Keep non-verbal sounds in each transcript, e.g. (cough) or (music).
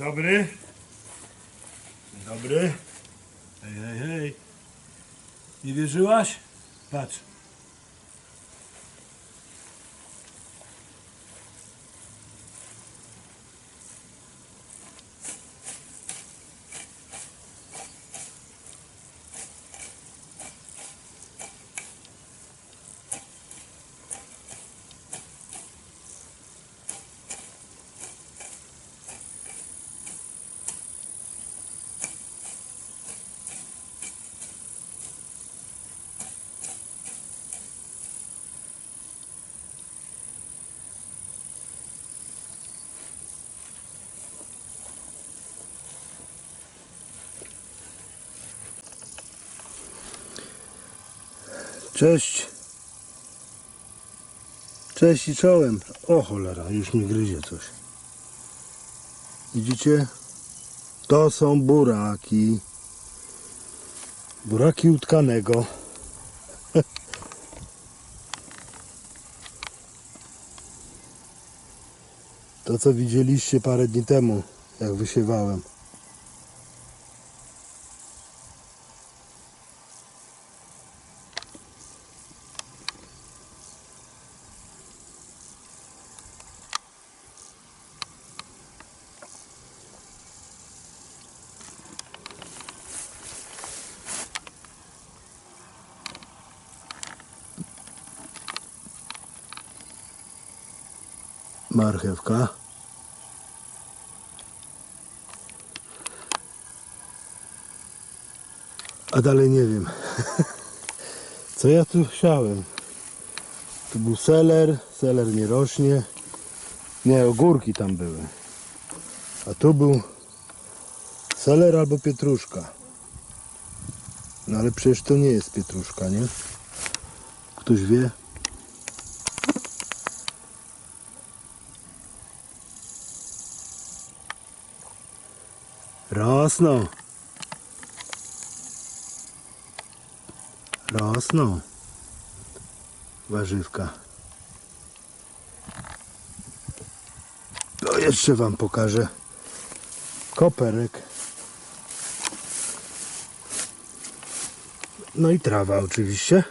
dobry. Dzień dobry. Hej, hej, hej. Nie wierzyłaś? Patrz. Cześć. Cześć i czołem. O cholera, już mi gryzie coś. Widzicie? To są buraki. Buraki utkanego. (laughs) To co widzieliście parę dni temu, jak wysiewałem. Marchewka. A dalej nie wiem. (laughs) Co ja tu chciałem? Tu był seler, seler nie rośnie. Nie, ogórki tam były. A tu był seler albo pietruszka. No ale przecież to nie jest pietruszka, nie? Ktoś wie? Rosną. Rosną. Warzywka. To jeszcze wam pokażę. Koperek. No i trawa oczywiście.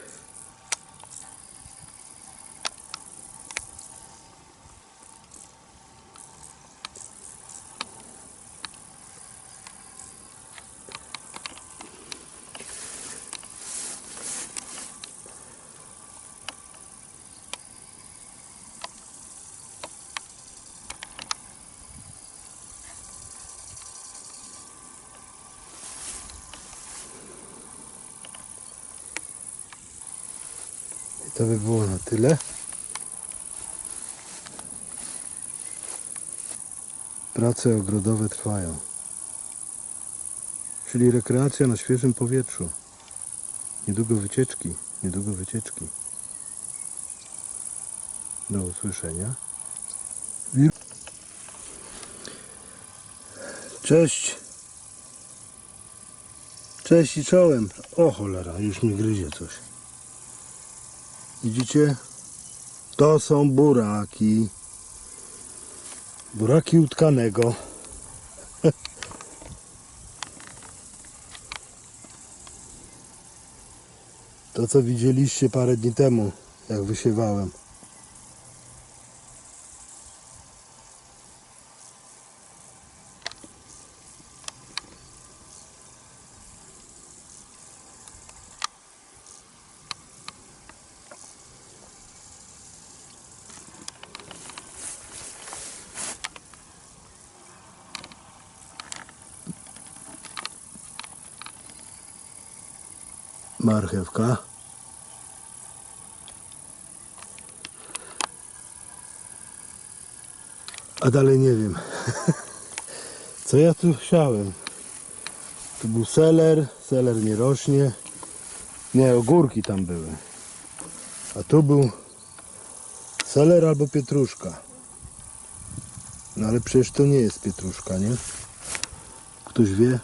I to by było na tyle. Prace ogrodowe trwają. Czyli rekreacja na świeżym powietrzu. Niedługo wycieczki, niedługo wycieczki. Do usłyszenia. Cześć. Cześć i czołem. O cholera, już mi gryzie coś. Widzicie? To są buraki. Buraki utkanego. (laughs) To co widzieliście parę dni temu, jak wysiewałem. Marchewka. A dalej nie wiem. (laughs) Co ja tu chciałem? Tu był seler, seler nie rośnie. Nie, ogórki tam były. A tu był seler albo pietruszka. No ale przecież to nie jest pietruszka, nie? Ktoś wie?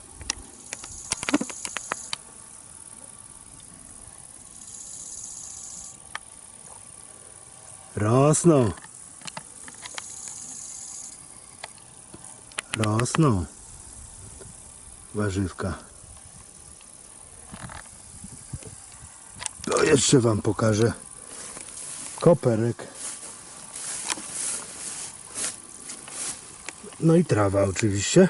Rosną. Rosną. Warzywka. To jeszcze wam pokażę. Koperek. No i trawa oczywiście.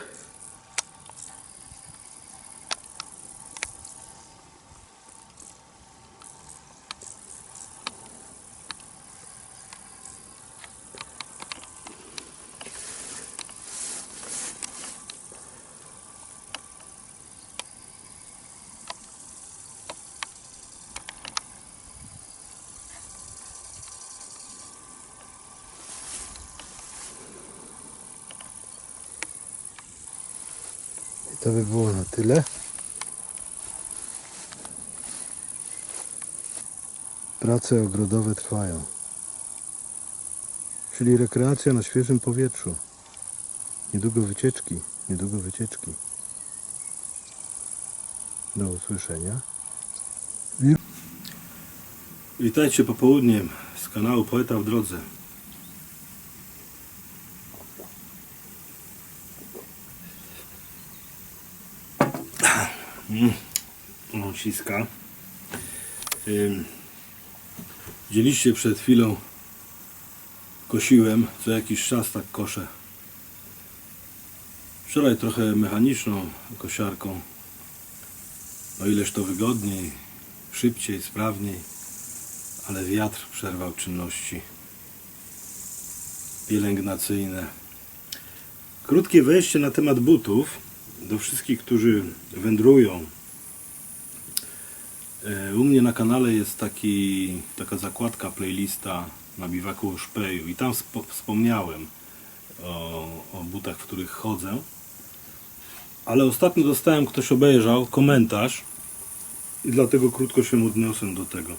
I to by było na tyle. Prace ogrodowe trwają. Czyli rekreacja na świeżym powietrzu. Niedługo wycieczki, niedługo wycieczki. Do usłyszenia. Witajcie popołudniem z kanału Poeta w Drodze. No, ciska. Ym, Widzieliście przed chwilą kosiłem, co jakiś czas tak koszę. Wczoraj trochę mechaniczną kosiarką. O ileż to wygodniej, szybciej, sprawniej, ale wiatr przerwał czynności pielęgnacyjne. Krótkie wejście na temat butów do wszystkich, którzy wędrują. E, U mnie na kanale jest taki, taka zakładka, playlista na biwaku Szpeju i tam spo, wspomniałem o, o butach, w których chodzę. Ale ostatnio dostałem, ktoś obejrzał, komentarz i dlatego krótko się odniosę do tego.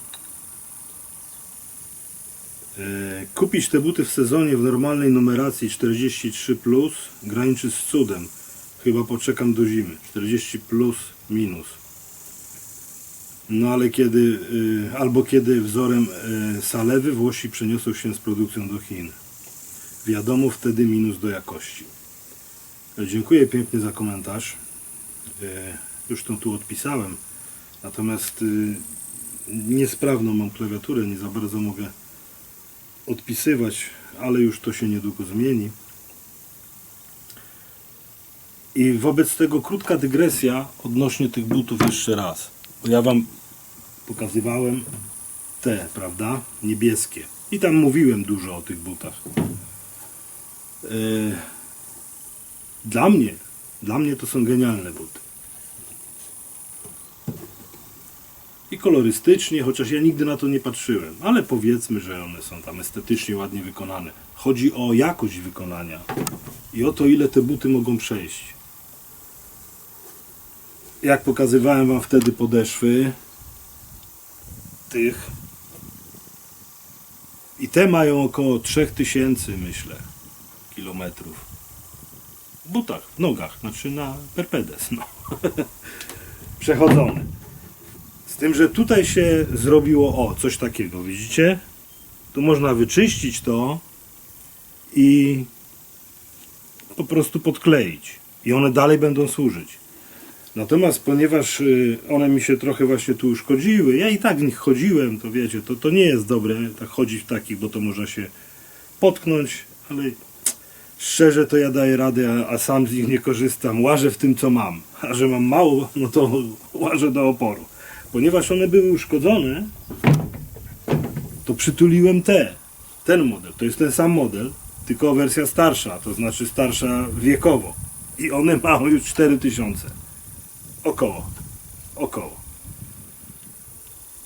E, Kupić te buty w sezonie w normalnej numeracji 43 plus graniczy z cudem. Chyba poczekam do zimy. 40 plus minus. No ale kiedy, y, albo kiedy wzorem y, Salewy Włosi przeniosą się z produkcją do Chin. Wiadomo wtedy minus do jakości. E, Dziękuję pięknie za komentarz. E, Już to tu odpisałem. Natomiast y, niesprawną mam klawiaturę, nie za bardzo mogę odpisywać, ale już to się niedługo zmieni. I wobec tego krótka dygresja odnośnie tych butów jeszcze raz. Ja Wam pokazywałem te, prawda? Niebieskie. I tam mówiłem dużo o tych butach. Yy, Dla mnie, dla mnie to są genialne buty. I kolorystycznie, chociaż ja nigdy na to nie patrzyłem, ale powiedzmy, że one są tam estetycznie ładnie wykonane. Chodzi o jakość wykonania i o to, ile te buty mogą przejść. Jak pokazywałem Wam wtedy podeszwy tych i te mają około 3000 myślę kilometrów w butach, w nogach, znaczy na perpedes no. (laughs) przechodzone z tym, że tutaj się zrobiło o coś takiego, widzicie? Tu można wyczyścić to i po prostu podkleić. I one dalej będą służyć. Natomiast ponieważ y, one mi się trochę właśnie tu uszkodziły, ja i tak w nich chodziłem, to wiecie, to, to nie jest dobre tak chodzić w takich, bo to można się potknąć, ale szczerze to ja daję radę, a, a sam z nich nie korzystam. Łażę w tym, co mam. A że mam mało, no to łażę do oporu. Ponieważ one były uszkodzone, to przytuliłem te. Ten model. To jest ten sam model, tylko wersja starsza, to znaczy starsza wiekowo. I one mają już 4000. Około. Około.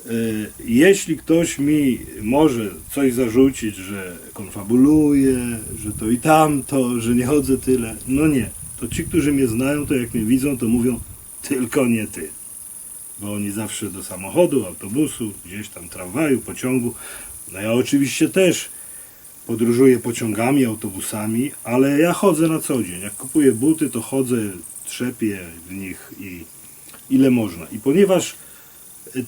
Y, Jeśli ktoś mi może coś zarzucić, że konfabuluję, że to i tamto, że nie chodzę tyle, no nie. To ci, którzy mnie znają, to jak mnie widzą, to mówią tylko nie ty. Bo oni zawsze do samochodu, autobusu, gdzieś tam tramwaju, pociągu. No ja oczywiście też podróżuję pociągami, autobusami, ale ja chodzę na co dzień. Jak kupuję buty, to chodzę, trzepię w nich i ile można. I ponieważ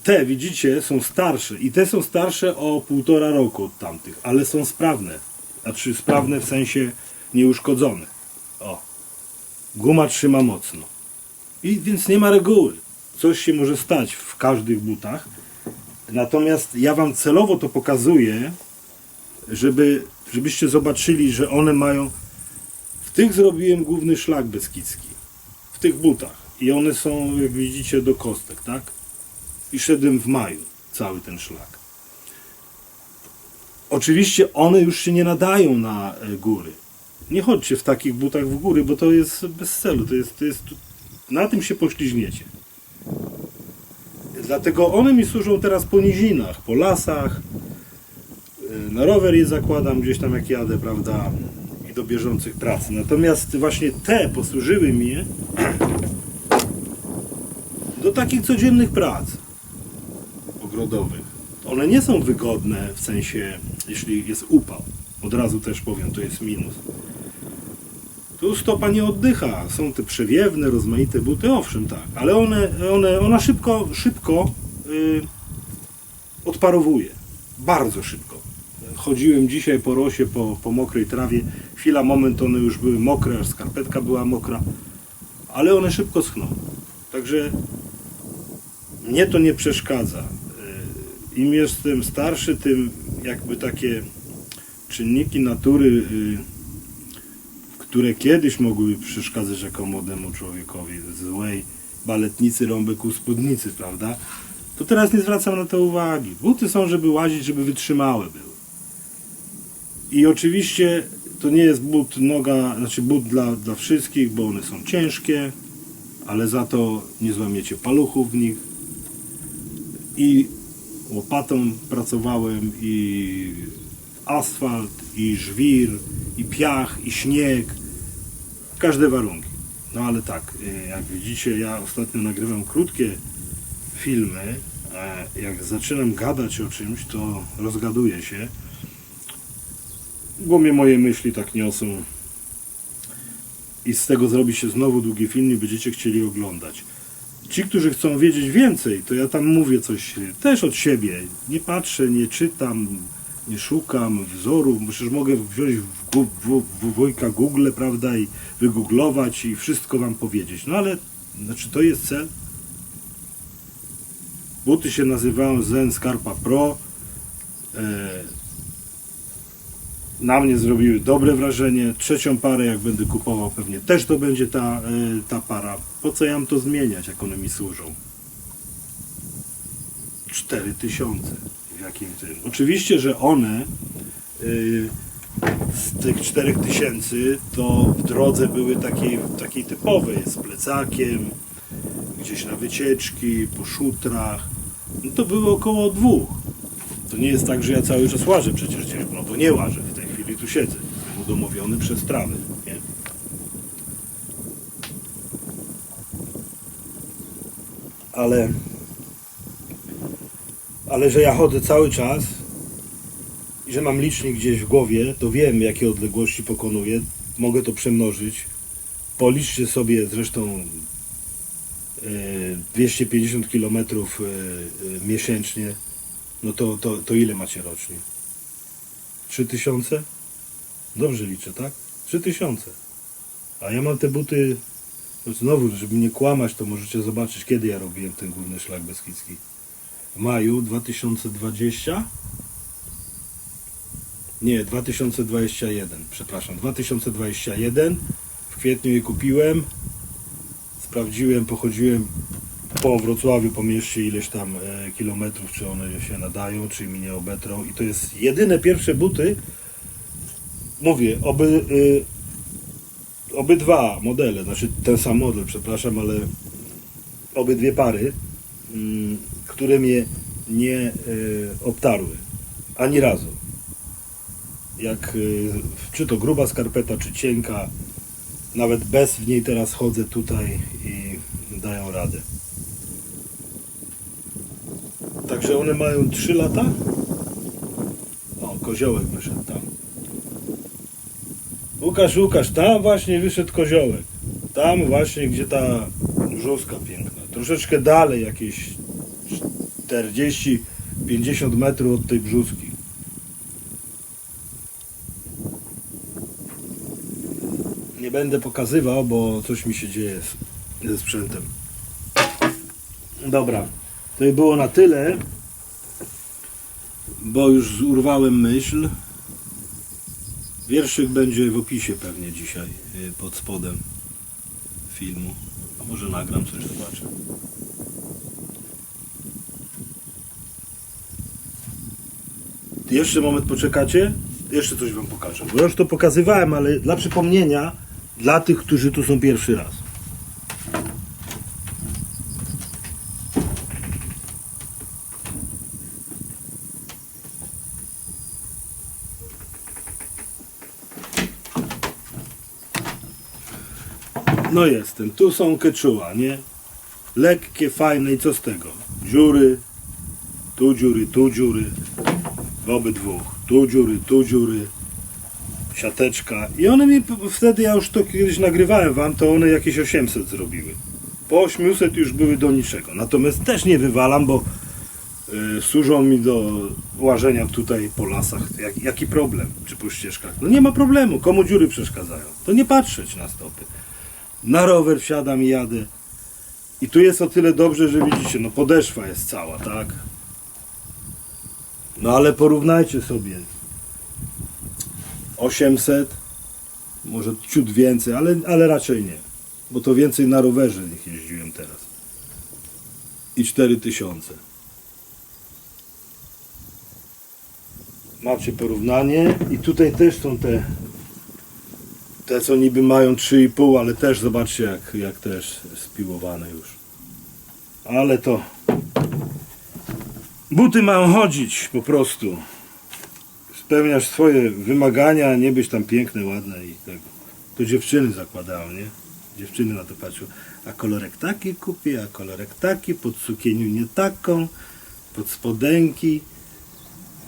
te, widzicie, są starsze i te są starsze o półtora roku od tamtych, ale są sprawne. Znaczy sprawne w sensie nieuszkodzone. O. Guma trzyma mocno. I więc nie ma reguły. Coś się może stać w każdych butach. Natomiast ja wam celowo to pokazuję, żeby, żebyście zobaczyli, że one mają. W tych zrobiłem główny szlak beskidzki. Tych butach. I one są, jak widzicie, do kostek, tak? I szedłem w maju cały ten szlak. Oczywiście one już się nie nadają na e, góry. Nie chodźcie w takich butach w góry, bo to jest bez celu. To jest, to jest, na tym się pośliźniecie. Dlatego one mi służą teraz po nizinach, po lasach. E, Na rower je zakładam gdzieś tam jak jadę, prawda? Do bieżących prac. Natomiast właśnie te posłużyły mi do takich codziennych prac ogrodowych. One nie są wygodne w sensie, jeśli jest upał. Od razu też powiem, to jest minus. Tu stopa nie oddycha. Są te przewiewne, rozmaite buty, owszem tak, ale one, one, ona szybko, szybko y, odparowuje. Bardzo szybko. Chodziłem dzisiaj po rosie, po, po mokrej trawie. Chwila, moment, one już były mokre, skarpetka była mokra, ale one szybko schną. Także mnie to nie przeszkadza. Y, Im jestem starszy, tym jakby takie czynniki natury, y, które kiedyś mogłyby przeszkadzać jako młodemu człowiekowi, złej baletnicy, rąbek u spódnicy, prawda? To teraz nie zwracam na to uwagi. Buty są, żeby łazić, żeby wytrzymałe były. I oczywiście to nie jest but noga, znaczy but dla, dla wszystkich, bo one są ciężkie, ale za to nie złamiecie paluchów w nich. I łopatą pracowałem, i asfalt, i żwir, i piach, i śnieg. Każde warunki. No ale tak, y, jak widzicie, ja ostatnio nagrywam krótkie filmy. Jak zaczynam gadać o czymś, to rozgaduję się, mnie moje myśli tak niosą. I z tego zrobi się znowu długi film i będziecie chcieli oglądać. Ci, którzy chcą wiedzieć więcej, to ja tam mówię coś też od siebie. Nie patrzę, nie czytam, nie szukam wzoru. Przecież mogę wziąć w, w, w wujka Google, prawda, i wygooglować i wszystko wam powiedzieć. No ale, znaczy to jest cel. Buty się nazywają Zen Scarpa Pro. E, na mnie zrobiły dobre wrażenie. Trzecią parę, jak będę kupował, pewnie też to będzie ta, e, ta para. Po co ja mam to zmieniać, jak one mi służą? 4000 w jakim tym. Oczywiście, że one y, z tych 4000 to w drodze były takiej, takiej typowej, z plecakiem, gdzieś na wycieczki, po szutrach. No to było około dwóch. To nie jest tak, że ja cały czas łażę przecież no bo nie łażę, tu siedzę. Udomowiony przez trawy. Nie? Ale ale że ja chodzę cały czas i że mam licznik gdzieś w głowie, to wiem jakie odległości pokonuję, mogę to przemnożyć. Policzcie sobie zresztą e, 250 km e, e, miesięcznie, no to, to, to ile macie rocznie? 3000? Dobrze liczę, tak? 3000. A ja mam te buty, no znowu, żeby nie kłamać, to możecie zobaczyć, kiedy ja robiłem ten główny szlak beskidzki. W maju 2020 nie, 2021 przepraszam, 2021 w kwietniu je kupiłem. Sprawdziłem, pochodziłem po Wrocławiu, po mieście ileś tam e, kilometrów, czy one się nadają, czy mi nie obetrą. I to jest jedyne pierwsze buty mówię, oby y, obydwa modele, znaczy ten sam model, przepraszam, ale obydwie pary mm, które mnie nie e, obtarły. Ani razu. Jak e, czy to gruba skarpeta, czy cienka, nawet bez w niej teraz chodzę tutaj i dają radę. Także one mają 3 lata. O, koziołek wyszedł. Łukasz, Łukasz, tam właśnie wyszedł koziołek. Tam właśnie, gdzie ta brzuska piękna. Troszeczkę dalej, jakieś 40-50 metrów od tej brzuski. Nie będę pokazywał, bo coś mi się dzieje z, ze sprzętem. Dobra, to i było na tyle, bo już urwałem myśl. Wierszyk będzie w opisie pewnie dzisiaj, y, pod spodem filmu. A może nagram coś, zobaczę. Jeszcze moment poczekacie, jeszcze coś wam pokażę. Bo już to pokazywałem, ale dla przypomnienia, dla tych, którzy tu są pierwszy raz. No jestem, tu są keczuła, nie? Lekkie, fajne i co z tego? Dziury, tu dziury, tu dziury, w obydwu. Tu dziury, tu dziury, siateczka. I one mi wtedy, ja już to kiedyś nagrywałem wam, to one jakieś 800 zrobiły. Po 800 już były do niczego. Natomiast też nie wywalam, bo y, służą mi do łażenia tutaj po lasach. Jak, jaki problem? Czy po ścieżkach? No nie ma problemu. Komu dziury przeszkadzają? To nie patrzeć na stopy. Na rower wsiadam i jadę. I tu jest o tyle dobrze, że widzicie, no podeszwa jest cała, tak? No ale porównajcie sobie 800, może ciut więcej, ale, ale raczej nie. Bo to więcej na rowerze niech jeździłem teraz. I 4000. Macie porównanie i tutaj też są te te co niby mają 3,5, ale też zobaczcie jak, jak też spiłowane już. Ale to Buty mają chodzić po prostu. Spełniasz swoje wymagania, nie być tam piękne, ładne i tego. To dziewczyny zakładają, nie? Dziewczyny na to patrzą. A kolorek taki kupię, a kolorek taki, pod sukieniu nie taką, pod spodenki,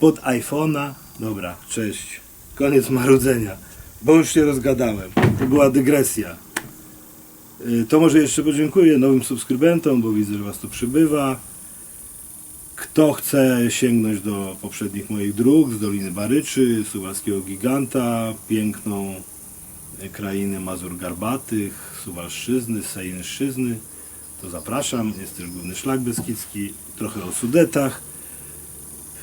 pod iPhone'a. Dobra, cześć. Koniec marudzenia, bo już się rozgadałem. To była dygresja. Y, To może jeszcze podziękuję nowym subskrybentom, bo widzę, że Was tu przybywa. Kto chce sięgnąć do poprzednich moich dróg z Doliny Baryczy, Suwalskiego Giganta, piękną e, krainy Mazur Garbatych, Suwalszczyzny, Sejnszczyzny, to zapraszam. Jest też główny szlak beskidzki, trochę o Sudetach.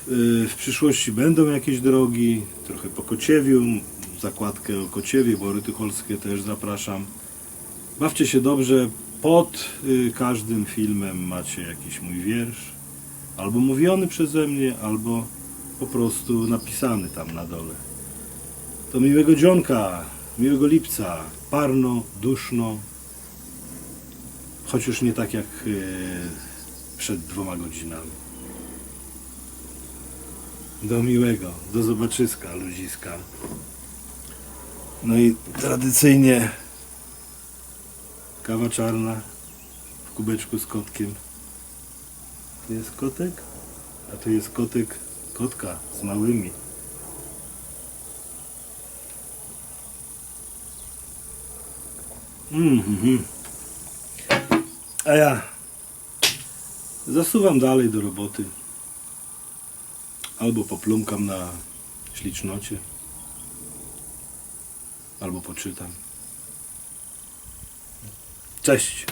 Yy, W przyszłości będą jakieś drogi, trochę po Kociewiu, zakładkę o Kociewie, Bory Tycholskie też zapraszam. Bawcie się dobrze. Pod y, każdym filmem macie jakiś mój wiersz. Albo mówiony przeze mnie, albo po prostu napisany tam na dole. To miłego dzionka, miłego lipca, parno, duszno, choć już nie tak jak y, przed dwoma godzinami. Do miłego, do zobaczyska, ludziska. No i tradycyjnie kawa czarna w kubeczku z kotkiem. Tu jest kotek, a tu jest kotek, kotka z małymi. Mhm. A ja zasuwam dalej do roboty. Albo poplumkam na ślicznocie, albo poczytam. Cześć!